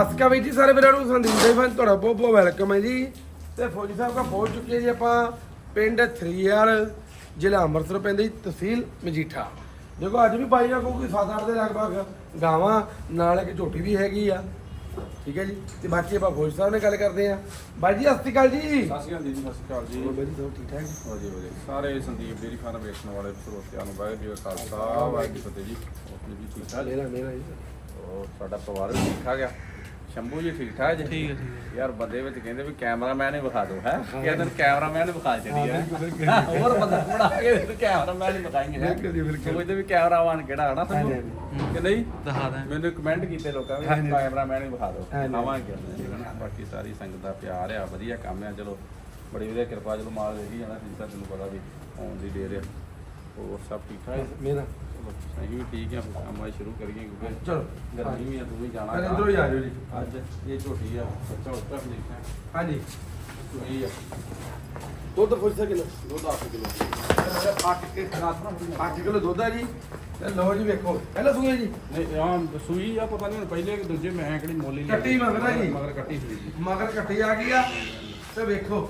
ਅਕਾਲ ਵੀਰ ਜੀ ਸਾਰੇ ਵੀਰਾਂ ਨੂੰ ਸੰਦੀਪ ਦੇ ਫਨ ਤੁਹਾਡਾ ਬਹੁਤ ਬਹੁਤ ਵੈਲਕਮ ਹੈ ਜੀ। ਤੇ ਫੌਜੀ ਸਾਹਿਬ ਕਾ ਪਹੁੰਚ ਚੁੱਕੇ ਜੀ ਆਪਾਂ ਪਿੰਡ 3R ਜ਼ਿਲ੍ਹਾ ਅੰਮ੍ਰਿਤਸਰ ਪੈਂਦਾ ਤਹਿਸੀਲ ਮਜੀਠਾ। ਦੇਖੋ ਅੱਜ ਵੀ ਬਾਈ ਨਾਲ ਕੋਈ 7-8 ਦੇ ਲਗਭਗ ਗਾਵਾਂ ਨਾਲ ਇੱਕ ਝੋਟੀ ਵੀ ਹੈਗੀ ਆ। ਠੀਕ ਹੈ ਜੀ? ਤੇ ਬਾਕੀ ਆਪਾਂ ਫੌਜੀ ਸਾਹਿਬ ਨਾਲ ਗੱਲ ਕਰਦੇ ਆ ਬਾਈ ਜੀ ਸਤਿ ਸ਼੍ਰੀ ਅਕਾਲ ਜੀ। ਸਤਿ ਸ਼੍ਰੀ ਅਕਾਲ ਜੀ ਸਤਿ ਸ਼੍ਰੀ ਅਕਾਲ ਜੀ। ਹੋਰ ਬਾਈ ਜੀ ਸਭ ਠੀਕ ਠਾਕ? ਜੀ? ਵਧੀਆ ਵਧੀਆ। ਸਾਰੇ ਸੰਦੀਪ ਡੇਰੀ ਫਾਰਮ ਵੇਖਣ ਵਾਲੇ ਸਰੋਤਿਆਂ ਨੂੰ ਵਾਹਿਗੁਰੂ ਜੀ ਕਾ ਖਾਲਸਾ ਵਾਹਿਗੁਰੂ ਜੀ ਫਤਿਹ ਜੀ। ਹੋਰ ਜੀ ਠੀਕ ਠਾਕ? ਮੇਰਾ ਮੇਰਾ ਜੀ। ਹੋਰ ਸਾਡਾ ਪਰਿਵਾਰ ਵੀ ਠੀਕ ਠਾਕ ਆ? ਸ਼ੰਭੂ ਜੀ ਠੀਕ ਠਾਕ ਜੀ? ਠੀਕ ਹੈ ਠੀਕ ਯਾਰ ਬੰਦੇ ਵਿੱਚ ਕਹਿੰਦੇ ਵੀ ਕੈਮਰਾਮੈਨ ਹੀ ਵਿਖਾ ਦਿਓ ਹੈ? ਕਿਸੇ ਦਿਨ ਕੈਮਰਾਮੈਨ ਹੀ ਵਿਖਾ ਚੜੀ ਹੈ ਹੋਰ ਬੰਦਾ ਬਣਾ ਕੇ ਕੈਮਰਾਮੈਨ ਹੀ ਵਿਖਾਏਂਗੇ ਹੈ? ਤੇ ਵੀ ਕੈਮਰਾਮੈਨ ਕਿਹੜਾ ਹਨਾ ਤੁਹਾਨੂੰ? ਕਿ ਨਹੀਂ? ਦਿਖਾ ਦਾਂ ਮੈਨੂੰ ਕਮੈਂਟ ਕੀਤੇ ਲੋਕਾਂ ਨੇ ਹਾਂਜੀ। ਕੈਮਰਾਮੈਨ ਹੀ ਵਿਖਾ ਦਿਓ। ਆਵਾਂਗੇ ਬਾਕੀ ਸਾਰੀ ਸੰਗਤ ਦਾ ਪਿਆਰ ਆ ਵਧੀਆ ਕੰਮ ਆ ਚਲੋ। ਬੜੀ ਵਧੀਆ ਕਿਰਪਾ ਚਲੋ ਮਾਲ ਰਹੀ ਜਾਣਾ ਠੀਕ ਤਾਂ ਤੈਨੂੰ ਪਤਾ ਵੀ ਆਉਣ ਦੀ ਦੇਰ ਆ। ਹੋਰ ਸਭ ਠੀਕ ਠਾਕ? ਮੇਰਾ ਅਸੀਂ ਵੀ ਠੀਕ ਆ ਕੰਮ ਅੱਜ ਸ਼ੁਰੂ ਕਰੀਏ ਕਿਉਂਕਿ ਚਲੋ ਗਰਮੀ ਵੀ ਆ ਤੂੰ ਵੀ ਜਾਣਾ ਇੱਧਰੋਂ ਹੀ ਆ ਜਾਓ ਜੀ। ਅੱਜ ਇਹ ਝੋਟੀ ਆ ਬੱਚਾ ਉੱਤਰ ਦੇਖਾਂ ਹਾਂਜੀ। ਸੋਈ ਆ। ਦੁੱਧ ਸਾਹਿਬ ਕਿਲੋ ਦੁੱਧ 8 ਕਿਲੋ। 8 ਕੇ 8 ਕਿਲੋ ਦੁੱਧ ਆ ਜੀ। ਤੇ ਲਓ ਜੀ ਵੇਖੋ ਪਹਿਲਾਂ ਸੂਏ ਜੀ। ਨਹੀਂ ਆ ਸੂਈ ਆ ਪਤਾ ਨਹੀਂ ਹੁਣ ਪਹਿਲੇ ਕਿ ਦੂਜੇ ਮੈਂ ਕਿਹੜੀ ਮੋਲੀ ਲਈ ਕੱਟੀ ਮਗਰ ਆ ਜੀ। ਮਗਰ ਕੱਟੀ ਸੂਈ ਜੀ। ਮਗਰ ਕੱਟੀ ਆ ਗਈ ਆ। ਤੇ ਵੇਖੋ।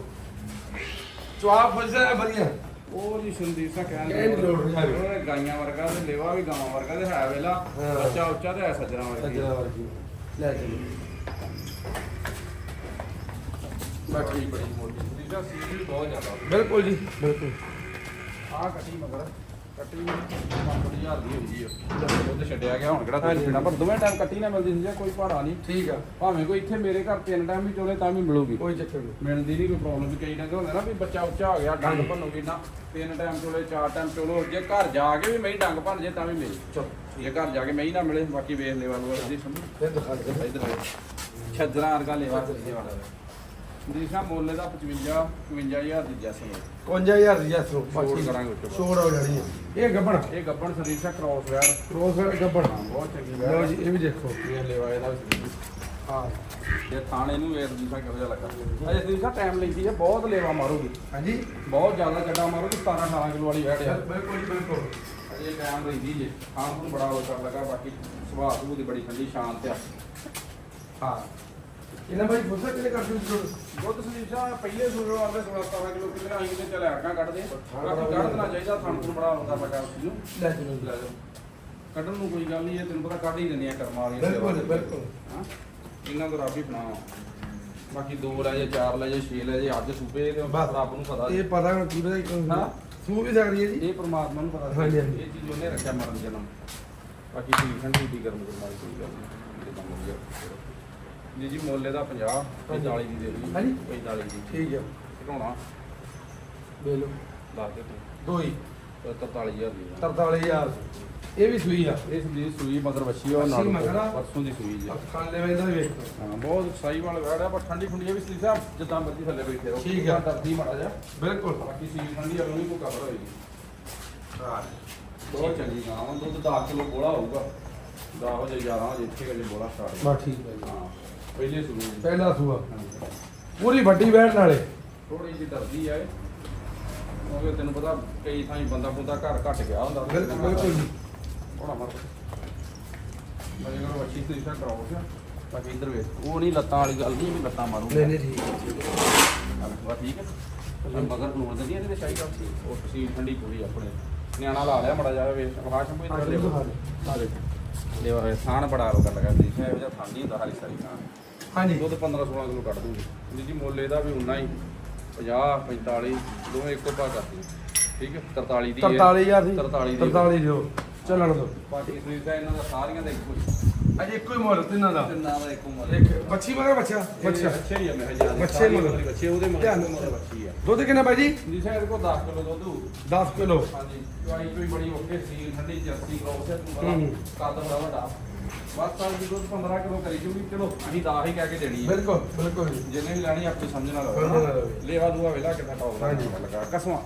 ਚਵਾ ਫੌਜੀ ਸਾਹਿਬ ਵਧੀਆ। ਉਹ ਜੀ ਸੰਦੀਪ ਕਹਿੰਦੇ ਦੀ ਲੋੜ ਨਹੀਂ। ਹੈਗੀ। ਉਹ ਗਾਈਆਂ ਵਰਗਾ ਤੇ ਲੇਵਾ ਵੀ ਗਾਵਾਂ ਵਰਗਾ ਤੇ ਹੈ ਵੇਲਾ ਹਾਂ। ਬੱਚਾ ਉੱਚਾ ਤੇ ਹੈ ਸੱਜਣਾ ਵਰਗਾ। ਸੱਜਣਾ ਵਰਗੀ। ਲੈ ਚਲੋ ਬੜੀ ਮੋਟੀ। ਸੰਦੀਪ ਸਿੰਘ ਸੀਲ ਬਹੁਤ ਜ਼ਿਆਦਾ। ਬਿਲਕੁਲ ਜੀ ਬਿਲਕੁਲ। ਆਹ ਕੱਟੀ ਮਗਰ। ਕੱਟੀ 5000 ਦੀ ਹੁੰਦੀ ਆ। ਦੁੱਧ ਛੱਡਿਆ ਗਿਆ ਹੁਣ ਕਿਹੜਾ ਦੁੱਧ ਹਾਂਜੀ। ਛੱਡਣਾ ਪਰ ਦੋਵੇਂ ਟਾਈਮ ਕੱਟੀ ਨਾ ਮਿਲਦੀ ਸੀ ਕੋਈ ਭਾੜਾ ਨਹੀਂ। ਠੀਕ ਆ। ਭਾਵੇਂ ਕੋਈ ਇੱਥੇ ਮੇਰੇ ਘਰ ਤਿੰਨ ਟਾਈਮ ਵੀ ਚੋਲੇ ਤਾਂ ਵੀ ਮਿਲੂਗੀ। ਕੋਈ ਚੱਕਰ ਨਹੀਂ। ਮਿਲਦੀ ਨਹੀਂ ਕੋਈ ਪ੍ਰੋਬਲਮ ਵੀ ਕਈ ਡੰਗਰ ਹੁੰਦੇ ਨਾ ਵੀ ਬੱਚਾ ਉੱਚਾ ਹੋ ਗਿਆ ਡੰਗ ਭੰਨੂਗੀ ਨਾ। ਤਿੰਨ ਟਾਈਮ ਚੋਲੇ ਚਾਰ ਟਾਈਮ ਚੋਲੋ ਜੇ ਘਰ ਜਾ ਕੇ ਵੀ ਮੈਂ ਡੰਗ ਭੰਨ ਜੇ ਤਾਂ ਵੀ ਮਿਲ। ਚਲੋ। ਜੇ ਘਰ ਜਾ ਕੇ ਮੈਂ ਹੀ ਨਾ ਮਿਲੇ ਬਾਕੀ ਵੇਖ ਲੈ ਵਾਲੂ ਜੀ ਸਮਝ। ਫਿਰ ਦਿਖਾ ਦੇ ਇਧਰ ਆ। ਛੱਜਰਾ ਵਰਗਾ ਚੱਲੀ ਵਾਲਾ ਜੀ ਸਾਹਿਬ ਮੁੱਲ ਦਾ 55 55000 ਦੀ ਜੈਸ ਨੇ 51000 ਦੀ ਜੈਸ ਨੂੰ ਛੋੜ ਕਰਾਂਗੇ ਉੱਤੇ। ਛੋੜ ਹੋ ਜਾਣੀ ਹੈ। ਇਹ ਗੱਬੜ ਇਹ ਗੱਬਣ ਸਰੀਰ ਸਾ ਕ੍ਰੋਸ ਵੈਰ ਫਿਰ ਗੱਬੜ ਹਾਂ ਬਹੁਤ ਚੰਗੀ ਲਓ ਵੈਰ ਜੀ ਇਹ ਵੀ ਦੇਖੋ। ਇਹ ਲੇਵਾ ਇਹਦਾ ਹਾਂ। ਇਹ ਥਾਣੇ ਨੂੰ ਵੇਖ ਜੀ ਸਾ ਕਿਹੋ ਜਿਹਾ ਲੱਗਾ। ਅਜੇ ਸਰੀਰ ਸਾ ਟਾਈਮ ਲੈਂਦੀ ਹੈ ਬਹੁਤ ਲੇਵਾ ਮਾਰੂਗੀ। ਹਾਂਜੀ। ਬਹੁਤ ਜ਼ਿਆਦਾ ਚੱਡਾ ਮਾਰੂਗੀ 17 18 ਕਿਲੋ ਵਾਲੀ ਵੈਟ ਆ। ਬਿਲਕੁਲ ਜੀ ਬਿਲਕੁਲ। ਅਜੇ ਟਾਈਮ ਰਹਿੰਦੀ ਜੇ। ਖਾਣ ਨੂੰ ਬੜਾ ਉਹ ਕਰ ਲਗਾ ਬਾਕੀ ਸੁਭਾਅ ਸੁਭੂ ਦੀ ਬੜੀ ਠੰਡੀ ਸ਼ਾਂਤ ਆ। ਹਾਂ। ਇਹਨਾਂ ਬਾਈ ਫੁੱਸਾ ਕਿਲੇ ਕਰ ਦਿਓ ਜੀ ਦੁੱਧ ਸਾਹਿਬ ਪਹਿਲੇ ਸੂਰੋਂ ਆਉਂਦੇ 16 17 ਕਿਲੋ ਕਿੰਨੇ ਆਈ ਕਿਤੇ ਚੱਲ ਆਕਾਂ ਕੱਢਦੇ ਬਾਕੀ ਕੱਢ ਦੇਣਾ ਚਾਹੀਦਾ ਥਣ ਨੂੰ ਬੜਾ ਹੁੰਦਾ ਲੱਗਾ ਉਸ ਨੂੰ। ਲੈ ਜੀ। ਲੈ ਜਾਓ। ਕੱਢਣ ਨੂੰ ਕੋਈ ਗੱਲ ਨਹੀਂ ਹੈ ਤੈਨੂੰ ਪਤਾ ਕੱਢ ਹੀ ਦਿੰਦੀਆਂ ਕਰਮਾਂ ਵਾਲੀਆਂ ਬਿਲਕੁਲ ਬਿਲਕੁਲ। ਹਾਂ? ਇਹਨਾਂ ਤੋਂ ਰੱਬ ਹੀ ਬਣਾ ਬਾਕੀ ਦੋ ਲੈ ਜੇ ਚਾਰ ਲੈ ਜੇ ਛੇ ਲੈ ਜੇ ਅੱਜ ਸੂਪੇ ਤੇ ਬਸ। ਰੱਬ ਨੂੰ ਪਤਾ ਇਹ ਪਤਾ ਹੁਣ ਕੀ ਪਤਾ ਹਾਂ। ਸੂ ਵੀ ਸਕਦੀ ਹੈ ਜੀ। ਇਹ ਪ੍ਰਮਾਤਮਾ ਨੂੰ ਪਤਾ ਹਾਂਜੀ, ਹਾਂਜੀ। ਇਹ ਚੀਜ਼ ਉਹਨੇ ਰੱਖਿਆ ਮਰਨ ਜਨਮ। ਬਾਕੀ ਠੀਕ ਠੰਡੀ ਦੀ ਗਰਮ ਗਰਮ ਵਾਲੀ ਕੋਈ ਗੱਲ ਨਹੀਂ। ਇਹ ਕੰਮ ਵਧੀਆ। ਜੀ ਜੀ ਮੁੱਲ ਇਹਦਾ 50 45 ਦੀ ਦੇ ਦੀ ਹਾਂਜੀ। 45 ਦੀ। ਠੀਕ ਹੈ। ਘਟਾਉਣਾ। ਦੇ ਲਓ। ਲਾ ਦੇ ਤੂੰ ਦੋ ਹੀ। 43000 ਦੀ 43000 ਇਹ ਵੀ ਸੂਈ ਆ। ਇਸ ਦੀ ਸੂਈ ਮਗਰ ਵੱਛੀ ਆ ਉਹ ਵੱਛੀ ਨਾਲ ਮਗਰ ਆ। ਪਰਸੋਂ ਦੀ ਸੂਈ ਜੀ ਖਾਣ ਲੈ ਵੇਂਦਾ ਵੇਖੋ ਹਾਂ ਬਹੁਤ ਸਾਈ ਵਾਲਾ ਵੈੜ ਆ ਪਰ ਠੰਡੀ ਠੰਡੀ ਆ ਵੀ ਸਲੀ ਸਾਹਿਬ ਜਿੱਦਾਂ ਮਰਜ਼ੀ ਥੱਲੇ ਬੈਠੇ ਰਹੋ। ਠੀਕ ਆ। ਦਰਦੀ ਮਾੜਾ ਜਾ ਬਿਲਕੁਲ। ਬਾਕੀ ਸੀਲ ਠੰਡੀ ਆ ਉਹਨੂੰ ਕੋਈ ਕਵਰ ਹੋਏਗੀ। ਬਹੁਤ ਚੰਗੀ ਗਾਂ ਵਾ। ਦੁੱਧ 10 ਕਿਲੋ ਬੋਲਾ ਹੋਊਗਾ। 10 ਵਜੇ 11 ਵਜੇ ਇੱਥੇ ਵਜੇ ਬੋਲਾ ਸਟਾਰਟ ਬਸ ਠੀਕ ਹੈ ਜੀ। ਹਾਂ। ਪਹਿਲੇ ਪਹਿਲਾ ਸੂਆ। ਪੂਰੀ ਵੱਡੀ ਬੈਠ ਨਾਲੇ। ਥੋੜੀ ਜਿਹੀ ਦਰਦੀ ਆ ਇਹ। ਕਿਉਂਕਿ ਤੈਨੂੰ ਪਤਾ ਕਈ ਥਾਈਂ ਬੰਦਾ ਬੰਦਾ ਘਰ ਘਟ ਗਿਆ ਹੁੰਦਾ। ਬਿਲਕੁਲ ਬਿਲਕੁਲ ਥੋੜਾ ਮਰ ਮੈਂ ਕਹਿੰਦਾ ਵੱਛੀ ਤੇ ਇਸ਼ਾ ਕਰਾਓ ਸਿਆ ਬਾਕੀ ਇੱਧਰ ਵੇਖ। ਉਹ ਨਹੀਂ ਲੱਤਾਂ ਵਾਲੀ ਗੱਲ ਨਹੀਂ ਵੀ ਲੱਤਾਂ ਮਾਰੂਗਾ। ਨਹੀਂ ਨਹੀਂ ਠੀਕ ਹੈ, ਠੀਕ ਹੈ। ਤੇ ਮਗਰ ਨੂਰ ਦਿੰਦੀ ਇਹਦੇ ਵਿੱਚ ਸ਼ਾਹੀ ਕਾਫੀ ਉਹ ਤਸੀਲ ਠੰਡੀ ਪੂਰੀ ਆਪਣੇ। ਨਿਆਣਾ ਲਾ ਲਿਆ ਮੜਾ ਜਾਵੇ ਵੇਖ ਆਵਾਜ਼ ਸ਼ੰਭੂ ਹਾਂ, ਇੱਧਰ ਬਿਲਕੁਲ ਲੈ ਹਾਂ। ਆ ਦੇਖ ਲੈ ਵਾ ਥਾਣ ਬੜਾ ਰੋਗਾ ਲਗਾ ਦੀ ਹੈ ਇਹੋ ਜਿਹਾ ਥਾਣ ਨਹੀਂ ਹੁੰਦਾ ਹਾਲੀ ਸਾਰੀ ਥਾਣ ਹਾਂਜੀ। ਦੁੱਧ 15 16 ਕਿਲੋ ਕੱਢ ਦੂੰਗੀ। ਜੀ ਜੀ ਮੁੱਲ ਇਹਦਾ ਵੀ ਉਨਾ ਹੀ। 50 45 ਦੋਵੇਂ ਇੱਕੋ ਭਾਅ ਕਰਦੀ ਠੀਕ ਹੈ? 43 ਦੀ ਇਹ, 43000 ਦੀ। 43 ਦੀ 43 ਦਿਓ ਚੱਲਣ ਦੋ। ਬਾਕੀ ਸਰੀਰ ਦਾ ਇਹਨਾਂ ਦਾ ਸਾਰੀਆਂ ਦਾ ਇੱਕੋ ਹੀ। ਅਜੇ ਇੱਕੋ ਹੀ ਮੁੱਲ ਤਿੰਨਾਂ ਦਾ। ਤਿੰਨਾਂ ਦਾ ਇੱਕੋ ਮੁੱਲ ਇੱਕ ਬੱਚੀ ਮਗਰ ਬੱਚਾ? ਬੱਚਾ। ਬੱਚਾ ਅੱਛਾ ਹੀ ਆ ਮੈਂ ਹਜ਼ਾਰ ਬੱਚੇ ਮਗਰ। ਬੱਚੇ ਉਹਦੇ ਧਿਆਨ ਮਗਰ ਨਾਲ। ਬੱਚੀ ਆ। ਦੁੱਧ ਕਿੰਨਾ ਬਾਈ ਜੀ? ਜੀ ਸਾਹਿਬ ਕੋ 10 ਕਿਲੋ ਦੁੱਧ ਹੋਊ। 10 ਕਿਲੋ। ਹਾਂਜੀ ਚਵਾਈ ਕੋਈ ਬੜੀ ਓਕੇ ਸੀ ਠੰਡੀ ਜਰਸੀ ਕ੍ਰੋਸ ਹੈ ਤੂੰ। ਬੜਾ ਕੱਦ ਬੜਾ ਵੱਡਾ। ਬਸ ਦੀ ਦੁੱਧ 15 ਕਿਲੋ ਕਰੀ ਜੂਗੀ ਚਲੋ ਅਸੀਂ 10 ਹੀ ਕਹਿ ਕੇ ਦੇਣੀ ਹੈ ਬਿਲਕੁਲ ਬਿਲਕੁਲ। ਜੀ ਜਿਹਨੇ ਵੀ ਲੈਣੀ ਆਪੇ ਸਮਝਣਾ ਸਮਝਣਾ ਲਵੇ। ਦੂਆ ਵੇਲਾ ਕਿੰਨਾ ਟੌਪ ਹਾਂਜੀ। ਲੱਗਾ ਕਸਵਾ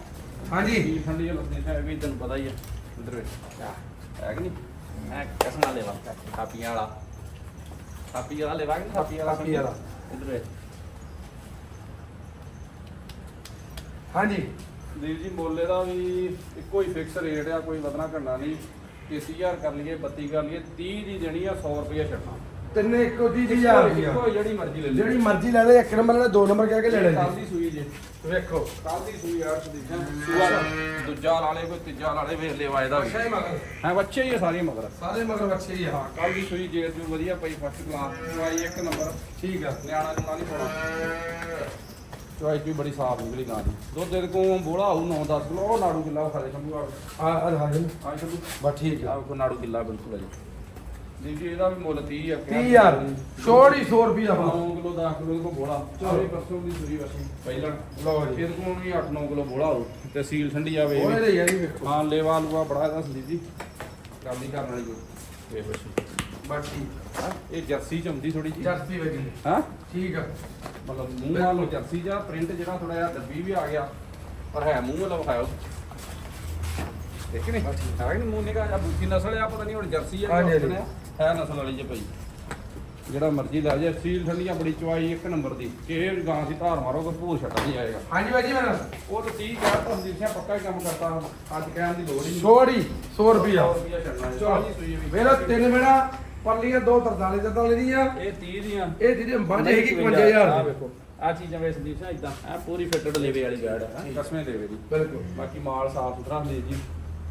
ਹਾਂਜੀ। ਕੀ ਠੰਡੀ ਲੱਸੀ ਸਾਹਿਬ ਵੀ ਤੈਨੂੰ ਪਤਾ ਹੀ ਹੈ ਉਧਰ ਵੇਖ ਹੈ ਕਿ ਨਹੀਂ? ਵਾਲਾ। ਲੇਵਾ ਕਿ ਥਾਪੀ ਵਾਲਾ ਥਾਪੀ ਵਾਲਾ। ਇਧਰ ਵੇਖ। ਹਾਂਜੀ। ਵੀਰ ਜੀ ਮੋਲੇ ਦਾ ਵੀ ਇੱਕੋ ਹੀ ਫਿਕਸ ਰੇਟ ਆ ਕੋਈ ਵਧਣਾ ਘਟਣਾ ਨਹੀਂ। 30000 ਕਰ ਲਈਏ 32 ਕਰ ਲਈਏ 30 ਦੀ ਦੇਣੀ ਆ 100 ਰੁਪਏ ਛੱਡਣਾ। ਤਿੰਨੇ ਇੱਕੋ ਦੀ ਹਜ਼ਾਰ ਦੀਆਂ ਇੱਕੋ ਜਿਹੜੀ ਮਰਜ਼ੀ ਲੈ ਜਿਹੜੀ ਮਰਜ਼ੀ ਲੈ ਲੈ ਇੱਕ ਨੰਬਰ ਲੈ ਦੋ ਨੰਬਰ ਕਹਿ ਕੇ ਲੈ ਲੈ ਜੀ। ਦੀ ਸੂਈ ਜੇ। ਵੇਖੋ। ਕੱਲ ਦੀ ਸੂਈ ਆ ਸੂਆ ਦੂਜਾ ਲਾ ਲੇ ਕੋਈ ਤੀਜਾ ਲਾ ਲੇ ਵੇਖ ਲੈ ਵਾਇਦਾ ਅੱਛਾ ਹੀ ਮਗਰ। ਹੈ ਬੱਚੇ ਹੀ ਆ ਸਾਰੀਆਂ ਮਗਰ। ਸਾਰੇ ਮਗਰ ਬੱਚੇ ਹੀ ਆ। ਹਾਂ ਕੱਲ ਦੀ ਸੂਈ ਜੇੜ ਵੀ ਵਧੀਆ ਪਈ ਫਸਟ ਕਲਾਸ ਚੁਆਈ ਇੱਕ ਨੰਬਰ। ਠੀਕ ਆ ਨਿਆਣਾ ਨੂੰ ਨਹੀਂ ਪਾਉਣਾ ਚੁਆਈ ਵੀ ਬੜੀ ਸਾਫ਼ ਨਿਕਲੀ ਗਾਂ ਦੀ। ਦੁੱਧ ਦੇ ਕੋ ਬੋਲਾ ਆਉ 9-10 ਕਿਲੋ। ਨਾੜੂ ਕਿੱਲਾ ਖਾਲੇ ਸ਼ੰਭੂ ਆ। ਆ ਆ ਹਾਂ ਜੀ ਆ ਸ਼ੰਭੂ। ਬਸ ਠੀਕ ਆ। ਆ ਕੋ ਨਾੜੂ ਕਿੱਲਾ ਬਿਲਕੁਲ ਹੈ ਜੀ। ਜੀ ਇਹਦਾ ਵੀ ਮੁੱਲ 30 ਆ 30000 ਛੋੜੀ 100 ਰੁਪਿਆ 9 ਕਿਲੋ 10 ਕਿਲੋ ਕੋ ਬੋਲਾ। ਚਾਰੇ ਪਰਸੋਂ ਦੀ ਸੂਈ ਵਸੀ। ਪਹਿਲਾਂ ਲਓ ਜੀ। ਫਿਰ ਕੋ ਵੀ 8-9 ਕਿਲੋ ਬੋਲਾ ਹੋ ਤੇ ਸੀਲ ਠੰਡੀ ਆਵੇ ਉਹਨੇ ਦੇ ਯਾਰੀ ਵੇਖੋ। ਹਾਂ ਲੇਵਾ ਲੂਆ ਬੜਾ ਇਹਦਾ ਸੰਦੀਪ ਜੀ। ਗੱਲ ਨਹੀਂ ਕਰਨ ਵਾਲੀ ਕੋਈ। ਬੱਚੀ ਬਸ। ਹਾਂ ਇਹ ਜਰਸੀ ਚ ਹੁੰਦੀ ਥੋੜੀ ਜੀ ਜਰਸੀ ਵੇਖੀ ਹਾਂ। ਠੀਕ ਆ। ਮਤਲਬ ਮੂੰਹ ਵਾਲੋ ਜਰਸੀ ਜਾਂ ਪ੍ਰਿੰਟ ਜਿਹੜਾ ਥੋੜਾ ਜਿਹਾ ਦੱਬੀ ਵੀ ਆ ਗਿਆ ਪਰ ਹੈ ਮੂੰਹ ਵਾਲਾ ਵਿਖਾਇਓ ਦੇਖ ਨਹੀਂ? ਹੈ ਨਹੀਂ ਮੂੰਹ ਨਿਕਾ ਜਾਂ ਬੂਕੀ ਨਸਲ ਆ ਪਤਾ ਨਹੀਂ ਹੁਣ ਜਰਸੀ ਆ ਕਿ ਆਪਣੇ ਆ। ਹੈ ਨਸਲ ਵਾਲੀ ਜੇ ਪਈ ਜਿਹੜਾ ਮਰਜ਼ੀ ਲੈ ਜੇ ਸੀਲ ਠੰਡੀਆਂ ਬੜੀ ਚਵਾਈ ਇੱਕ ਨੰਬਰ ਦੀ। ਇਹ ਗਾਂ ਦੀ ਧਾਰ ਮਾਰੋਗੇ ਭੂਰ ਛੱਡ ਨਹੀਂ ਆਏਗਾ। ਹਾਂਜੀ ਬਾਜੀ ਮੇਰਾ ਉਹ ਤਾਂ 30 ਕਹਿ ਤਾਂ ਸਿੰਘ ਪੱਕਾ ਹੀ ਕੰਮ ਕਰਤਾ ਅੱਜ ਕਹਿਣ ਦੀ ਲੋੜ ਹੀ ਨਹੀਂ। ਛੋੜੀ 100 ਰੁਪਿਆ ਰੁਪਿਆ ਛੱਡਣਾ। ਚਾਲੀ ਮੇਰਾ ਤਿੰਨ ਮੇਰਾ ਪਰਲੀਆਂ ਦੋ 43 ਤਰਤਾਲੀ ਦੀਆਂ ਇਹ 30 ਦੀਆਂ। ਇਹ ਜਿਹਦੇ ਬੰਦੇ ਹੈਗੀ ਆ 55000 ਦੀ। ਵੇਖੋ ਆ ਚੀਜ਼ਾਂ ਵੇ ਸੰਦੀਪ ਸਿੰਘ ਇਦਾਂ ਆ ਪੂਰੀ ਫਿੱਟਡ ਲੇਵੇ ਵਾਲੀ ਗਾੜ ਹੈ ਕਸਮੇ ਦੇਵੇ ਦੀ। ਬਿਲਕੁਲ। ਬਾਕੀ ਮਾਲ ਸਾਫ਼ ਸੁਥਰਾ ਹੁੰਦੀ ਜੀ।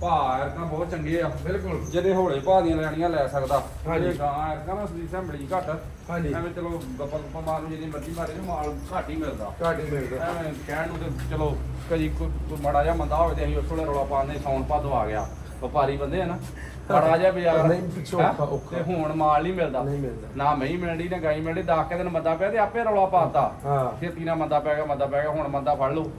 ਭਾਅ ਐਰਕਾਂ ਬਹੁਤ ਚੰਗੇ ਆ ਬਿਲਕੁਲ। ਜਿਹਦੇ ਹੌਲੇ ਭਾਅ ਦੀਆਂ ਲੈਣੀਆਂ ਲੈ ਸਕਦਾ। ਹਾਂਜੀ। ਇਹ ਗਾਂ ਐਰਕਾਂ ਨਾ ਸੰਦੀਪ ਸਿੰਘ ਬੜੀ ਘੱਟ। ਹਾਂਜੀ। ਐਵੇਂ ਚਲੋ ਗੱਪਾ ਗੱਪਾ ਮਾਰ ਨੂੰ ਜਿਹਦੀ ਮਰਜ਼ੀ ਮਾਰੇ ਨੂੰ ਮਾਲ ਘੱਟ ਹੀ ਮਿਲਦਾ। ਘਾਟ ਹੀ ਮਿਲਦਾ। ਐਵੇਂ ਕਹਿਣ ਨੂੰ ਤੇ ਚਲੋ ਕਦੀ ਕੋਈ ਕੋਈ ਮਾੜਾ ਜਿਹਾ ਮੰਦਾ ਹੋਵੇ ਤੇ ਅਸੀਂ ਉਸ ਵੇਲੇ ਰੌਲਾ ਪਾਉਂਦੇ ਸੌਣ ਭਾਦੋ ਆ ਗਿਆ। ਵਪਾਰੀ ਬੰਦੇ ਆ ਨਾ ਮਾੜਾ ਜਿਹਾ ਬਾਜ਼ਾਰ। ਨਹੀਂ, ਪਿੱਛੋਂ ਹੈਂ? ਔਖਾ- ਔਖਾ। ਤੇ ਹੁਣ ਮਾਲ ਨਹੀਂ ਮਿਲਦਾ। ਨਹੀਂ ਮਿਲਦਾ। ਨਾ ਮਹੀਂ ਮਿਲਦੀ ਨਾ ਗਾਈ ਮਿਲਦੀ 10 ਕੇ ਦਿਨ ਮੰਦਾ ਪਿਆ ਤੇ ਆਪੇ ਰੌਲਾ ਪਾਤਾ। ਹਾਂ। ਛੇਤੀ ਨਾਲ ਮੰਦਾ ਪੈ ਗਿਆ ਮੰਦਾ ਪੈ ਗਿਆ ਹੁਣ ਮੰਦਾ ਫੜ ਲਓ।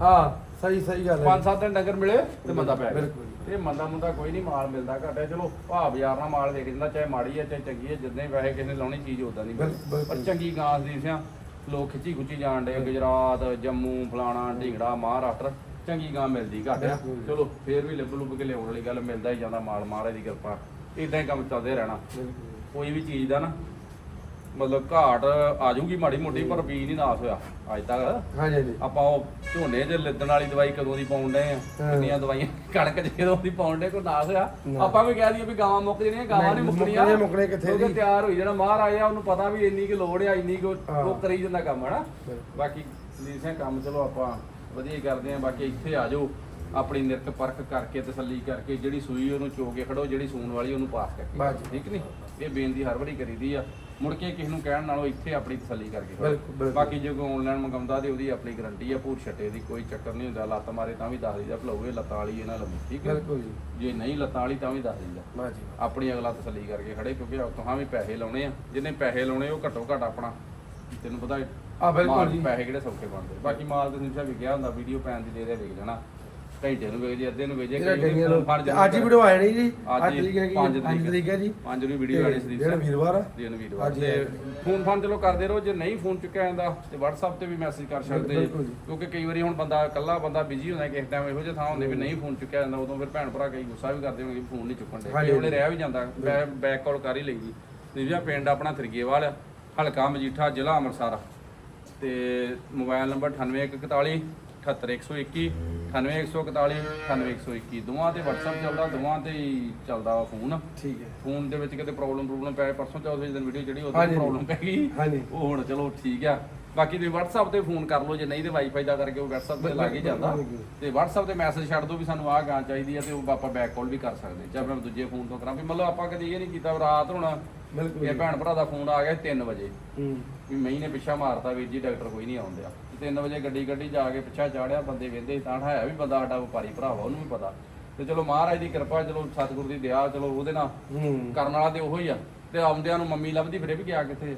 ਹਾਂ। ਸਹੀ ਸਹੀ ਗੱਲ ਹੈ ਪੰਜ ਸੱਤ ਦਿਨ ਡੰਗਰ ਮਿਲੇ ਤੇ ਮੰਦਾ ਪੈ ਗਿਆ। ਬਿਲਕੁਲ। ਇਹ ਮੰਦਾ ਮੁੰਦਾ ਕੋਈ ਨਹੀਂ ਮਾਲ ਮਿਲਦਾ ਘਟਿਆ ਚਲੋ ਭਾਅ ਬਾਜ਼ਾਰ ਨਾਲ ਮਾਲ ਵੇਚ ਜਾਂਦਾ ਚਾਹੇ ਮਾੜੀ ਹੈ ਚਾਹੇ ਚੰਗੀ ਹੈ ਜਿੰਨੇ ਪੈਸੇ ਕਿਸੇ ਨੇ ਲਾਉਣੀ ਚੀਜ਼ ਉਦਾਂ ਦੀ ਬਿਲ- ਬਿਲਕੁਲ। ਪਰ ਚੰਗੀ ਗਾਂ ਦੀ ਸਿਆ ਲੋਕ ਖਿੱਚੀ ਖੁੱਚੀ ਜਾਣ ਡੇ ਗੁਜਰਾਤ ਜੰਮੂ ਫਲਾਣਾ ਢਿੰਗੜਾ ਮਹਾਰਾਸ਼ਟਰ ਚੰਗੀ ਗਾਂ ਮਿਲਦੀ ਘੱਟ ਆ ਬਿਲਕੁਲ। ਚਲੋ ਫੇਰ ਵੀ ਲੱਭ ਲੁੱਭ ਕੇ ਲਿਆਉਣ ਵਾਲੀ ਗੱਲ ਮਿਲਦਾ ਹੀ ਜਾਂਦਾ ਮਾਲ ਮਹਾਰਾਜ ਦੀ ਕਿਰਪਾ। ਇਦਾਂ ਹੀ ਕੰਮ ਚੱਲਦੇ ਰਹਿਣਾ। ਕੋਈ ਵੀ ਚੀਜ਼ ਦਾ ਨਾ ਮਤਲਬ ਘਾਟ ਆ ਜਾਊਗੀ ਮਾੜੀ ਮੋਟੀ ਪਰ ਬੀਜ ਨਹੀਂ ਨਾਸ ਹੋਇਆ ਅੱਜ ਤੱਕ ਹਾਂਜੀ ਹਾਂਜੀ ਆਪਾਂ ਉਹ ਝੋਨੇ 'ਚ ਲਿੱਦਣ ਵਾਲੀ ਦਵਾਈ ਕਦੋਂ ਦੀ ਪਾਉਣ ਡਏ ਆ। ਕਿੰਨੀਆਂ ਦਵਾਈਆਂ ਕਣਕ ਕਦੋਂ ਦੀ ਪਾਉਣ ਡਏ ਕੋਈ ਨਾਸ ਹੋਇਆ। ਆਪਾਂ ਵੀ ਕਹਿ ਦਈਏ ਵੀ ਗਾਵਾਂ ਮੁੱਕ ਜਿਹੜੀਆਂ ਗਾਵਾਂ ਨਹੀਂ ਮੁੱਕਣੀਆਂ ਮੁੱਕਣੇ- ਮੁੱਕਣੇ ਕਿੱਥੇ ਜੀ? ਤਿਆਰ ਹੋਈ ਜਿਹੜਾ ਮਹਾਰਾਜ ਆ ਉਹਨੂੰ ਪਤਾ ਵੀ ਇੰਨੀ ਕੁ ਲੋੜ ਆ ਇੰਨੀ ਕੁ। ਉਹ ਕਰੀ ਜਾਂਦਾ ਕੰਮ ਹਨਾ। ਬਾਕੀ ਸਲੀਸ ਹੈ ਕੰਮ ਚਲੋ ਆਪਾਂ ਵਧੀਆ ਕਰਦੇ ਆ ਬਾਕੀ ਇੱਥੇ ਆ ਜਾਓ ਆਪਣੀ ਨਿਰਤ ਪਰਖ ਕਰਕੇ ਤਸੱਲੀ ਕਰਕੇ ਜਿਹੜੀ ਸੂਈ ਉਹਨੂੰ ਚੋ ਕੇ ਖੜੋ ਜਿਹੜੀ ਸੂਣ ਵਾਲੀ ਉਹਨੂੰ ਪਾਸ ਕਰਕੇ। ਠੀਕ ਨਹੀਂ ਇਹ ਬੇਨਤੀ ਹਰ ਵਾਰੀ ਕਰੀਦੀ ਆ ਮੁੜ ਕੇ ਕਿਸੇ ਨੂੰ ਕਹਿਣ ਨਾਲੋਂ ਇੱਥੇ ਆਪਣੀ ਤਸੱਲੀ ਕਰਕੇ ਖੜੋ। ਬਿਲਕੁਲ, ਬਿਲਕੁਲ। ਬਾਕੀ ਜੇ ਕੋਈ ਆਨਲਾਈਨ ਮੰਗਾਉਂਦਾ ਤੇ ਉਹਦੀ ਆਪਣੀ ਗਾਰੰਟੀ ਆ ਭੂਰ ਛੱਟੇ ਦੀ ਕੋਈ ਚੱਕਰ ਨਹੀਂ ਹੁੰਦਾ। ਲੱਤ ਮਾਰੇ ਤਾਂ ਵੀ ਦੱਸ ਦਈਦਾ ਭਲੋਵੇ ਲੱਤਾਂ ਵਾਲੀ ਇਹਨਾਂ ਲੰਮੀ ਠੀਕ ਹੈ? ਬਿਲਕੁਲ ਜੀ। ਜੇ ਨਹੀਂ ਲੱਤਾਂ ਵਾਲੀ ਤਾਂ ਵੀ ਦੱਸ ਦਈਦਾ ਵਾਹ ਜੀ ਆਪਣੀ ਅਗਲਾ ਤਸੱਲੀ ਕਰਕੇ ਖੜੇ ਕਿਉਂਕਿ ਤੁਹਾਂ ਵੀ ਪੈਸੇ ਲਾਉਣੇ ਆ। ਜਿਹਨੇ ਪੈਸੇ ਲਾਉਣੇ ਉਹ ਘੱਟੋ ਘੱਟ ਆਪਣਾ ਤੈਨੂੰ ਪਤਾ ਆ ਬਿਲਕੁਲ ਮਾਲ ਜੀ। ਪੈਸੇ ਕਿਹੜੇ ਸੌਖੇ ਬਣਦੇ। ਬਾਕੀ ਮਾਲ ਤੇ ਨਿਸ਼ਾ ਵਿਕਿਆ ਹੁੰਦਾ ਵੀਡੀਓ ਪੈਣ ਦੀ ਦੇ ਦੇ ਵਿਕ ਜਾਣਾ ਘੰਟੇ ਨੂੰ ਜੇ ਅੱਧੇ ਨੂੰ ਵੇਚੇ ਜਿਹੜਾ ਕਈ ਨੂੰ ਫੜ ਤੇ ਜਾਂਦਾ ਅੱਜ ਹੀ ਵੀਡੀਓ ਆਣੀ ਜੀ ਅੱਜ ਅੱਜ ਤਰੀਕ ਹੈਗੀ ਪੰਜ 5 ਤਰੀਕ ਹੈ ਜੀ। ਪੰਜ ਨੂੰ ਵੀਡੀਓ ਆਣੀ ਸੀ। ਜਿਹੜਾ ਵੀਰਵਾਰ ਆ ਦਿਨ ਵੀਰਵਾਰ ਅੱਜ ਤੇ ਹੀ। ਫੋਨ ਫਾਨ ਚਲੋ ਕਰਦੇ ਰਹੋ ਜੇ ਨਹੀਂ ਫੋਨ ਚੁੱਕਿਆ ਜਾਂਦਾ ਤੇ WhatsApp ਤੇ ਵੀ ਮੈਸੇਜ ਕਰ ਸਕਦੇ ਜੀ। ਬਿਲਕੁਲ ਜੀ। ਕਿਉਂਕਿ ਕਈ ਵਾਰੀ ਹੁਣ ਬੰਦਾ ਇਕੱਲਾ ਬੰਦਾ ਬਿਜ਼ੀ ਹੁੰਦਾ ਕਿਸੇ ਟਾਈਮ ਇਹੋ ਜਿਹੇ ਥਾਂ ਹੁੰਦੇ ਵੀ ਨਹੀਂ ਫੋਨ ਚੁੱਕਿਆ ਜਾਂਦਾ ਉਦੋਂ ਫਿਰ ਭੈਣ ਭਰਾ ਕਈ ਗੁੱਸਾ ਵੀ ਕਰਦੇ ਹੋਣਗੇ ਫੋਨ ਨਹੀਂ ਚੁੱਕਣ ਦੇ। ਰਹਿ ਵੀ ਜਾਂਦਾ ਬੈਕ ਕਾਲ ਕਰ ਹੀ ਲਈ ਜੀ। ਨਿਵਿਆ ਪਿੰਡ ਆਪਣਾ ਥਰਗੇਵਾਲ ਹਲਕਾ ਮਜੀਠਾ ਜ਼ਿਲ੍ਹਾ ਅੰਮ੍ਰਿਤਸਰ ਤੇ ਮੋਬਾਈਲ ਨੰਬਰ 9841 78121 98141 98121 ਦੋਵਾਂ ਤੇ WhatsApp ਚੱਲਦਾ ਦੋਵਾਂ ਤੇ ਹੀ ਚੱਲਦਾ ਵਾ ਫੋਨ। ਠੀਕ ਹੈ। ਫੋਨ ਦੇ ਵਿੱਚ ਕਿਤੇ ਪ੍ਰੋਬਲਮ ਪ੍ਰੋਬਲਮ ਪੈ ਪਰਸੋਂ ਚੌਥ ਦਿਨ ਵੀਡੀਓ ਜਿਹੜੀ ਉਹਦੀ ਹਾਂਜੀ। ਪ੍ਰੋਬਲਮ ਪੈ ਗਈ। ਹਾਂਜੀ। ਉਹ ਹੁਣ ਚਲੋ ਠੀਕ ਆ। ਬਾਕੀ ਤੁਸੀਂ WhatsApp ਤੇ ਫੋਨ ਕਰ ਲਓ ਜੇ ਨਹੀਂ ਤੇ ਵਾਈਫਾਈ ਦਾ ਕਰਕੇ ਉਹ WhatsApp ਤੇ ਲੱਗ ਹੀ ਜਾਂਦਾ। ਤੇ WhatsApp ਤੇ ਮੈਸੇਜ ਛੱਡ ਦਿਓ ਵੀ ਸਾਨੂੰ ਆਹ ਗਾਂ ਚਾਹੀਦੀ ਆ ਤੇ ਉਹ ਆਪਾਂ ਬੈਕ ਕਾਲ ਵੀ ਕਰ ਸਕਦੇ ਚਾਹੇ ਮੈਂ ਦੂਜੇ ਫੋਨ ਤੋਂ ਕਰਾਂ। ਵੀ ਮਤਲਬ ਆਪਾਂ ਕਦੇ ਇਹ ਨਹੀਂ ਕੀਤਾ ਰਾਤ ਹੁਣ ਬਿਲਕੁਲ ਇਹ। ਭੈਣ ਭਰਾ ਦਾ ਫੋਨ ਆ ਗਿਆ 3 ਵਜੇ। ਹੂੰ। ਵੀ ਮਈ ਨੇ ਪਿੱਛਾ ਮਾਰਤਾ ਵੀਰ ਜੀ ਡਾਕਟਰ ਕੋਈ ਨਹੀਂ ਆਉਂਦਿਆ। 3 ਵਜੇ ਗੱਡੀ ਗੱਡੀ ਜਾ ਕੇ ਪਿੱਛਾ ਚਾੜਿਆ ਬੰਦੇ ਵੇਂਦੇ ਤਾਂ ਹੈ ਵੀ ਬੰਦਾ ਸਾਡਾ ਵਪਾਰੀ ਭਰਾ ਵਾ ਉਹਨੂੰ ਵੀ ਪਤਾ। ਤੇ ਚਲੋ ਮਹਾਰਾਜ ਦੀ ਕਿਰਪਾ ਚਲੋ ਸਤਿਗੁਰੂ ਦੀ ਦਇਆ ਚਲੋ ਉਹਦੇ ਨਾਲ ਕਰਨ ਵਾਲਾ ਤੇ ਉਹੋ ਹੀ ਆ। ਤੇ ਆਉਂਦਿਆਂ ਨੂੰ ਮੰਮੀ ਲੱਭਦੀ ਫਿਰੇ ਵੀ ਗਿਆ ਕਿੱਥੇ?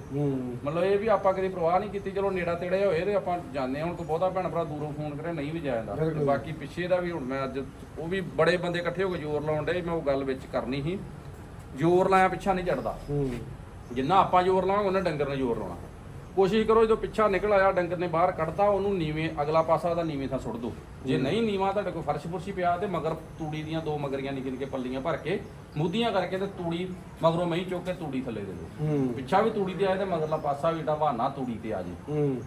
ਮਤਲਬ ਇਹ ਵੀ ਆਪਾਂ ਕਦੀ ਪ੍ਰਵਾਹ ਨਹੀਂ ਕੀਤੀ ਚਲੋ ਨੇੜਾ ਤੇੜੇ ਹੋਏ ਤੇ ਆਪਾਂ ਜਾਂਦੇ ਹਾਂ ਹੁਣ ਕੋਈ ਬਹੁਤਾ ਭੈਣ ਭਰਾ ਦੂਰੋਂ ਫੋਨ ਕਰੇ ਨਹੀਂ ਵੀ ਜਾਂਦਾ। ਤੇ ਬਾਕੀ ਪਿੱਛੇ ਦਾ ਵੀ ਹੁਣ ਮੈਂ ਅੱਜ ਉਹ ਵੀ ਬੜੇ ਬੰਦੇ ਇਕੱਠੇ ਹੋ ਕੇ ਜ਼ੋਰ ਲਾਉਣ ਡੇ ਮੈਂ ਉਹ ਗੱਲ ਵਿੱਚ ਕਰਨੀ ਸੀ। ਜ਼ੋਰ ਲਾਇਆ ਪਿੱਛਾ ਨਹੀਂ ਚੜਦਾ। ਜਿੰਨਾ ਆਪਾਂ ਜ਼ੋਰ ਲਾਵਾਂਗੇ ਉਹਨਾਂ ਡੰਗਰ ਨੇ ਜ਼ੋਰ ਲਾਉਣਾ। ਕੋਸ਼ਿਸ਼ ਕਰੋ ਜਦੋਂ ਪਿੱਛਾ ਨਿਕਲ ਆਇਆ ਡੰਗਰ ਨੇ ਬਾਹਰ ਕੱਢਤਾ ਉਹਨੂੰ ਨੀਵੇਂ ਅਗਲਾ ਪਾਸਾ ਉਹਦਾ ਨੀਵੇਂ ਥਾਂ ਸੁੱਟ ਦਿਓ ਜੇ ਨਹੀਂ ਨੀਵਾਂ ਤੁਹਾਡੇ ਕੋਲ ਫਰਸ਼ ਫੁਰਸ਼ੀ ਪਿਆ ਤੇ ਮਗਰ ਤੂੜੀ ਦੀਆਂ ਦੋ ਮਗਰੀਆਂ ਨਿੱਕੇ ਨਿੱਕੇ ਪੱਲੀਆਂ ਭਰ ਕੇ ਮੁੱਦੀਆਂ ਕਰਕੇ ਤੇ ਤੂੜੀ ਮਗਰੋਂ ਮਹੀਂ ਚੁੱਕ ਕੇ ਤੂੜੀ ਥੱਲੇ ਦੇ ਦਿਓ ਹੂੰ। ਪਿੱਛਾ ਵੀ ਤੂੜੀ ਤੇ ਆਏ ਤੇ ਮਗਰਲਾ ਪਾਸਾ ਵੀ ਬਹਾਨਾ ਤੂੜੀ ਤੇ ਆ ਜੇ।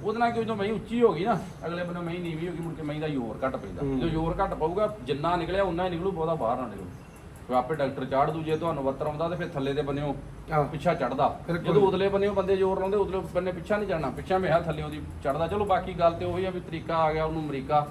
ਉਹਦੇ ਨਾਲ ਕਿ ਜਦੋਂ ਮਹੀਂ ਉੱਚੀ ਹੋ ਗਈ ਨਾ ਅਗਲੇ ਬੰਨੇ ਮਹੀਂ ਨੀਵੀਂ ਹੋ ਗਈ ਮੁੜ ਕੇ ਮਹੀਂ ਦਾ ਜ਼ੋਰ ਘਟ ਪੈਂਦਾ। ਜਦੋਂ ਜ਼ੋਰ ਘਟ ਪਊਗਾ ਜਿੰਨਾ ਨਿਕਲਿਆ ਉਨਾ ਹੀ ਨਿਕਲੂ ਬਹੁਤਾ ਬਾਹਰ ਨਾ ਨਿਕਲੂ। ਕੋਈ ਆਪੇ ਡਾਕਟਰ ਚਾੜ ਦੂ ਜੇ ਤੁਹਾਨੂੰ ਵੱਤਰ ਆਉਂਦਾ ਤੇ ਫਿਰ ਥੱਲੇ ਦੇ ਬੰਨਿਓ ਆਹ। ਪਿੱਛਾ ਚੜਦਾ ਬਿਲਕੁਲ। ਜਦੋਂ ਉਦਲੇ ਬੰਨਿਓ ਬੰਦੇ ਜ਼ੋਰ ਲਾਉਂਦੇ ਉਦਲੇ ਬੰਨੇ ਪਿੱਛਾ ਨਹੀਂ ਚੜਨਾ ਪਿੱਛਾ ਮੇਹਾ ਥੱਲੇ ਉਹਦੀ ਚੜਦਾ ਚਲੋ ਬਾਕੀ ਗੱਲ ਤੇ ਉਹੀ ਆ ਵੀ ਤਰੀਕਾ ਆ ਗਿਆ ਉਹਨੂੰ ਅਮਰੀਕਾ।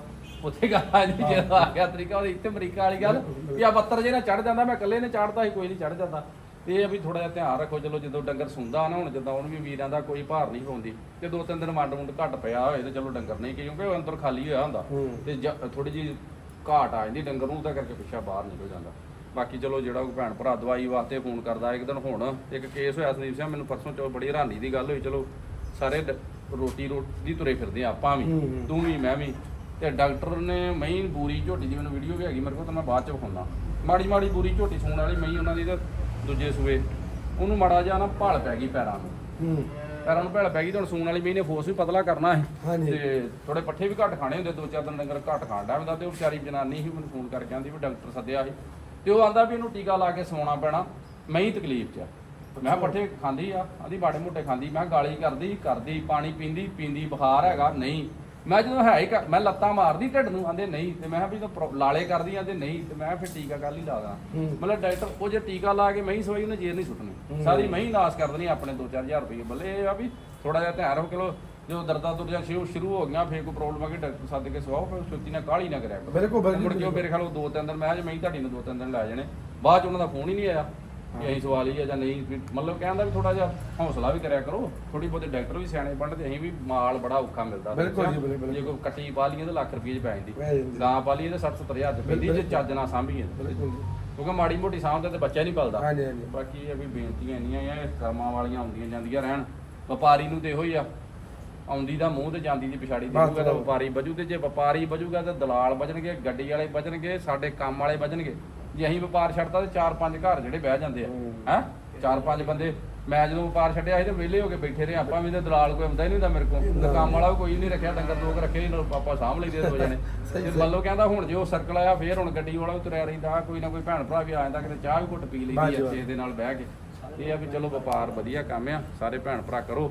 ਉੱਥੇ ਗੱਲ ਆ ਜੀ ਜਦੋਂ ਆ ਗਿਆ ਤਰੀਕਾ ਉਹਦੇ ਇੱਥੇ ਅਮਰੀਕਾ ਵਾਲੀ ਗੱਲ। ਵੀ ਆ ਬੱਤਰ ਜੇ ਨਾ ਚੜ ਜਾਂਦਾ ਮੈਂ ਇਕੱਲੇ ਨੇ ਚੜਦਾ ਸੀ ਕੋਈ ਨਹੀਂ ਚੜ ਜਾਂਦਾ। ਤੇ ਇਹ ਆ ਵੀ ਥੋੜਾ ਜਿਹਾ ਧਿਆਨ ਰੱਖੋ ਚਲੋ ਜਦੋਂ ਡੰਗਰ ਸੁੰਦਾ ਨਾ ਹੁਣ ਜਦੋਂ ਉਹਨੂੰ ਵੀ ਵੀਰਾਂ ਦਾ ਕੋਈ ਭਾਰ ਨਹੀਂ ਪਾਉਂਦੀ ਤੇ ਦੋ ਤਿੰਨ ਦਿਨ ਮੰਡ ਮੁੰਡ ਘੱਟ ਪਿਆ ਹੋਏ ਤੇ ਚਲੋ ਡੰਗਰ ਨਹੀਂ ਕਿਉਂਕਿ ਉਹ ਅੰਦਰ ਖਾਲੀ ਹੋਇਆ ਹੁੰਦਾ। ਹੂੰ। ਤੇ ਥੋੜੀ ਜੀ ਘਾਟ ਆ ਜਾਂਦੀ ਡੰਗਰ ਨੂੰ ਤਾਂ ਕਰਕੇ ਪਿੱਛਾ ਬਾਹਰ ਨਿਕਲ ਜਾਂਦਾ। ਬਾਕੀ ਚਲੋ ਜਿਹੜਾ ਕੋਈ ਭੈਣ ਭਰਾ ਦਵਾਈ ਵਾਸਤੇ ਫੋਨ ਕਰਦਾ ਇੱਕ ਦਿਨ ਹੁਣ ਇੱਕ ਕੇਸ ਹੋਇਆ ਸੰਦੀਪ ਸਿੰਘ ਮੈਨੂੰ ਪਰਸੋਂ ਚੋ ਬੜੀ ਹੈਰਾਨੀ ਦੀ ਗੱਲ ਹੋਈ ਚਲੋ ਸਾਰੇ ਡ- ਰੋਟੀ ਰੋਟੀ ਤੁਰੇ ਫਿਰਦੇ ਆ ਆਪਾਂ ਵੀ ਹੂੰ, ਹੂੰ। ਤੂੰ ਵੀ ਮੈਂ ਵੀ। ਤੇ ਡਾਕਟਰ ਨੇ ਮਹੀਂ ਬੂਰੀ ਝੋਟੀ ਦੀ ਮੈਨੂੰ ਵੀਡੀਓ ਵੀ ਹੈਗੀ ਮੇਰੇ ਕੋਲ ਤਾਂ ਮੈਂ ਬਾਅਦ ਚ ਵਿਖਾਉਣਾ ਮਾੜੀ ਮਾੜੀ ਬੂਰੀ ਝੋਟੀ ਸੂਣ ਵਾਲੀ ਮਹੀਂ ਉਹਨਾਂ ਦੀ ਤੇ ਦੂਜੇ ਸੂਏ। ਉਹਨੂੰ ਮਾੜਾ ਜਿਹਾ ਨਾ ਭਾਲ ਪੈ ਗਈ ਪੈਰਾਂ ਨੂੰ। ਹੂੰ। ਪੈਰਾਂ ਨੂੰ ਭੈਲ ਪੈ ਗਈ ਤੇ ਹੁਣ ਸੂਣ ਵਾਲੀ ਮਹੀਂ ਨੇ ਫੋਰਸ ਵੀ ਪਤਲਾ ਕਰਨਾ ਹੈ ਹਾਂਜੀ। ਤੇ ਥੋੜੇ ਪੱਠੇ ਵੀ ਘੱਟ ਖਾਣੇ ਹੁੰਦੇ ਦੋ ਚਾਰ ਦਿਨ ਡੰਗਰ ਘੱਟ ਖਾਂਦਾ ਹੁੰਦਾ ਤੇ ਉਹ ਵਿਚਾਰੀ ਜਨਾਨੀ ਸੀ ਮੈਨੂੰ ਫੋਨ ਕਰਕੇ ਆਂਦੀ ਵੀ ਡਾਕਟਰ ਸੱਦਿਆ ਸੀ। ਤੇ ਉਹ ਆਂਦਾ ਵੀ ਇਹਨੂੰ ਟੀਕਾ ਲਾ ਕੇ ਸਵਾਉਣਾ ਪੈਣਾ ਮੈਂ ਹੀ ਤਕਲੀਫ 'ਚ ਆ। ਮੈਂ ਪੱਠੇ ਖਾਂਦੀ ਆ ਆਂਦੀ ਬਾੜੇ ਮੋਟੇ ਖਾਂਦੀ ਮੈਂ ਗਾਲੀ ਕਰਦੀ ਕਰਦੀ ਪਾਣੀ ਪੀਂਦੀ ਪੀਂਦੀ ਬੁਖਾਰ ਹੈਗਾ ਨਹੀਂ। ਮੈਂ ਜਦੋਂ ਹੈ ਹੀ ਮੈਂ ਲੱਤਾਂ ਮਾਰਦੀ ਢਿੱਡ ਨੂੰ ਆਂਦੇ ਨਹੀਂ ਤੇ ਮੈਂ ਵੀ ਪ੍ਰੋ- ਲਾਲੇ ਕਰਦੀ ਆ ਤੇ ਨਹੀਂ ਤੇ ਮੈਂ ਫਿਰ ਟੀਕਾ ਕੱਲ ਹੀ ਲਾ ਦਾਂ। ਹੂੰ। ਮਤਲਬ ਡਾਕਟਰ ਉਹ ਜੇ ਟੀਕਾ ਲਾ ਕੇ ਮੈਂ ਹੀ ਸੋਈ ਉਹਨੇ ਜੇਰ ਨਹੀਂ ਸੁੱਟਣੀ। ਸਾਰੀ ਮੈਂ ਹੀ ਨਾਸ ਕਰ ਦੇਣੀ ਆਪਣੇ 2-4000 ਰੁਪਏ ਬੱਲੇ ਇਹ ਆ ਵੀ ਥੋੜਾ ਜਿਹਾ ਧਿਆਨ ਰੱਖੋ ਕਿਲੋ ਜਦੋਂ ਦਰਦਾਂ ਦੁਰਦਾਂ ਸ਼ੁਰੂ ਸ਼ੁਰੂ ਹੋ ਗਈਆਂ ਫੇਰ ਕੋਈ ਪ੍ਰੋਬਲਮ ਆ ਗਈ ਡਾਕਟਰ ਸੱਦ ਕੇ ਸਵਾਓ ਫਿਰ ਛੁੱਟੀ ਨਾਲ ਕਾਹਲੀ ਨਾ ਕਰਿਆ ਕਰੋ। ਬਿਲਕੁਲ, ਬਿਲਕੁਲ, ਮੁੜ ਕੇ ਉਹ ਮੇਰੇ ਖਿਆਲ ਉਹ ਦੋ ਤਿੰਨ ਦਿਨ ਮੈਂ ਕਿਹਾ ਜੀ ਮੈਂ ਹੀ ਤੁਹਾਡੀ ਨੂੰ ਦੋ ਤਿੰਨ ਦਿਨ ਲੈ ਜਾਣੇ। ਬਾਅਦ ਚ ਉਹਨਾਂ ਦਾ ਫੋਨ ਹੀ ਨਹੀਂ ਆਇਆ ਕਿ ਅਸੀਂ ਸਵਾਲ ਹੀ ਆ ਜਾਂ ਨਹੀਂ ਵੀ ਮਤਲਬ ਕਹਿੰਦਾ ਵੀ ਥੋੜਾ ਜਿਹਾ ਹੌਸਲਾ ਵੀ ਕਰਿਆ ਕਰੋ ਥੋੜੀ ਬਹੁਤੇ ਡਾਕਟਰ ਵੀ ਸਿਆਣੇ ਬਣਨ ਤੇ ਅਸੀਂ ਵੀ ਮਾਲ ਬੜਾ ਔਖਾ ਮਿਲਦਾ ਬਿਲਕੁਲ ਜੀ, ਬਿਲਕੁਲ। ਜੇ ਕੋਈ ਕੱਟੀ ਪਾ ਲਈਏ ਤਾਂ ਲੱਖ ਰੁਪਏ ਚ ਪੈ ਜਾਂਦੀ। ਪੈ ਜਾਂਦੀ। ਗਾਂ ਪਾ ਲਈਏ ਤਾਂ 60 70 ਹਜ਼ਾਰ ਚ ਪੈਂਦੀ ਜੇ ਬਿਲਕੁਲ। ਚੱਜ ਨਾਲ ਸਾਂਭੀਏ। ਬਿਲਕੁਲ ਜੀ। ਕਿਉਂਕਿ ਮਾੜੀ ਮੋਟੀ ਸਾਂਭਦੇ ਤੇ ਬੱਚਾ ਨਹੀਂ ਪਲਦਾ। ਹਾਂਜੀ ਹਾਂਜੀ। ਬਾਕੀ ਇਹ ਵੀ ਬੇਨਤੀਆਂ ਇੰਨੀਆਂ ਆ ਇਹ ਕਰਮਾਂ ਵਾਲੀਆਂ ਆਉਂਦੀਆਂ ਜਾਂਦੀਆਂ ਰਹਿਣ। ਵਪਾਰੀ ਨੂੰ ਤੇ ਇਹੋ ਹੀ ਆ। ਆਉਂਦੀ ਦਾ ਮੂੰਹ ਤੇ ਜਾਂਦੀ ਦੀ ਪਿਛਾੜੀ ਬਸ, ਦੇਖੂਗਾ ਤਾਂ। ਵਪਾਰੀ ਬਜੂ ਤੇ ਜੇ ਵਪਾਰੀ ਬਜੂਗਾ ਤਾਂ ਦਲਾਲ ਬਜਣਗੇ ਗੱਡੀ ਵਾਲੇ ਬਜਣਗੇ ਸਾਡੇ ਕੰਮ ਵਾਲੇ ਬਜਣਗੇ ਜੇ ਅਸੀਂ ਵਪਾਰ ਛੱਡਤਾ ਤੇ ਚਾਰ ਪੰਜ ਘਰ ਜਿਹੜੇ ਬਹਿ ਜਾਂਦੇ ਆ ਹੂੰ। ਚਾਰ ਪੰਜ ਬੰਦੇ ਮੈਂ ਜਦੋਂ ਵਪਾਰ ਛੱਡਿਆ ਸੀ ਤੇ ਵਿਹਲੇ ਹੋ ਕੇ ਬੈਠੇ ਰਹੇ ਆਪਾਂ ਵੀ ਤੇ ਦਲਾਲ ਕੋਈ ਆਉਂਦਾ ਹੀ ਨਹੀਂ ਹੁੰਦਾ ਮੇਰੇ ਕੋਲ ਕੰਮ ਵਾਲਾ ਵੀ ਕੋਈ ਨਹੀਂ ਰੱਖਿਆ ਡੰਗਰ ਲੋਕ ਰੱਖੇ ਨਹੀਂ ਆਪਾਂ ਸਾਂਭ ਲਈਦੇ ਦੋ ਜਣੇ ਤੇ। ਮੰਨ ਲਓ ਕਹਿੰਦਾ ਹੁਣ ਜੇ ਉਹ ਸਰਕਲ ਆਇਆ ਫੇਰ ਹੁਣ ਗੱਡੀ ਵਾਲਾ ਵੀ ਤੁਰਿਆ ਰਹਿੰਦਾ ਕੋਈ ਨਾ ਕੋਈ ਭੈਣ ਭਰਾ ਵੀ ਆ ਜਾਂਦਾ ਕਿਤੇ ਚਾਹ ਵੀ ਘੁੱਟ ਪੀ ਲਈਦੀ ਆ। ਛੇ ਦੇ ਨਾਲ ਬਹਿ ਕੇ ਇਹ ਆ ਵੀ ਚਲੋ ਵਪਾਰ ਵਧੀਆ ਕੰਮ ਆ ਸਾਰੇ ਭੈਣ ਭਰਾ ਕਰੋ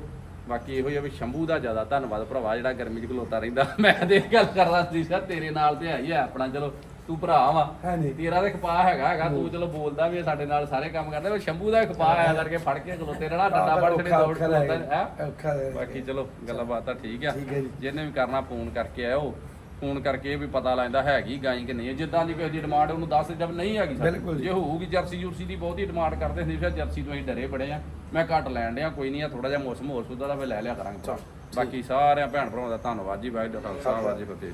ਬਾਕੀ ਇਹੋ ਹੀ ਆ ਵੀ ਸ਼ੰਭੂ ਦਾ ਜ਼ਿਆਦਾ ਧੰਨਵਾਦ ਭਰਾਵਾ ਜਿਹੜਾ ਗਰਮੀ 'ਚ ਖਲੋਤਾ ਰਹਿੰਦਾ ਮੈਂ ਤੇ ਇਹ ਗੱਲ ਕਰਦਾ ਸੀ ਸਰ ਤੇਰੇ ਨਾਲ ਤੇ ਹੀ ਆ ਆਪਣਾ ਚਲੋ ਤੂੰ ਭਰਾ ਵਾ ਹਾਂਜੀ। ਤੇਰਾ ਤੇ ਖਪਾ ਹੈਗਾ ਹੈਗਾ ਤੂੰ ਚਲੋ ਬੋਲਦਾ ਵੀ ਆ, ਸਾਡੇ ਨਾਲ ਸਾਰੇ ਕੰਮ ਕਰਦਾ ਪਰ ਸ਼ੰਭੂ ਦਾ ਖਪਾ ਆਇਆ ਕਰਕੇ ਫੜ ਕੇ ਖਲੋਤੇ ਰਹਿਣਾ ਡੰਡਾ ਫੜ ਕੇ ਦੌੜ ਖਲੋਤਾ। ਹੈ ਔਖਾ। ਬਾਕੀ ਚਲੋ ਗੱਲਾਂ ਬਾਤਾਂ ਠੀਕ ਆ ਠੀਕ ਹੈ ਜੀ। ਜਿਹਨੇ ਵੀ ਕਰਨਾ ਫੋਨ ਕਰਕੇ ਆਇਓ ਫੋਨ ਕਰਕੇ ਵੀ ਪਤਾ ਲੈਂਦਾ ਹੈਗੀ ਗਾਈ ਕਿ ਨਹੀਂ। ਜਿੱਦਾਂ ਦੀ ਕਿਸੇ ਦੀ ਡਿਮਾਂਡ ਉਹਨੂੰ ਦੱਸ ਜਦ ਨਹੀਂ ਹੈਗੀ ਬਿਲਕੁਲ ਜੀ। ਜੇ ਹੋਊਗੀ ਜਰਸੀ ਜੁਰਸੀ ਦੀ ਬਹੁਤੀ ਡਿਮਾਂਡ ਕਰਦੇ ਸੀ ਫਿਰ ਜਰਸੀ ਤੋਂ ਅਸੀਂ ਡਰੇ ਬੜੇ ਆ। ਮੈਂ ਘੱਟ ਲੈਣ ਡਿਆ ਕੋਈ ਨਹੀਂ ਆ ਥੋੜਾ ਜਿਹਾ ਮੌਸਮ ਹੋਰ ਸੁਧਾ ਦਾ ਫਿਰ ਲੈ ਲਿਆ ਕਰਾਂਗੇ। ਬਾਕੀ ਸਾਰਿਆਂ ਭੈਣ ਭਰਾਵਾਂ ਦਾ ਧੰਨਵਾਦ ਜੀ ਵਾਹਿਗੁਰੂ ਖਾਲਸਾ ਵਾਹਿਗੁਰੂ ਜੀ ਕੀ ਫਤਿਹ।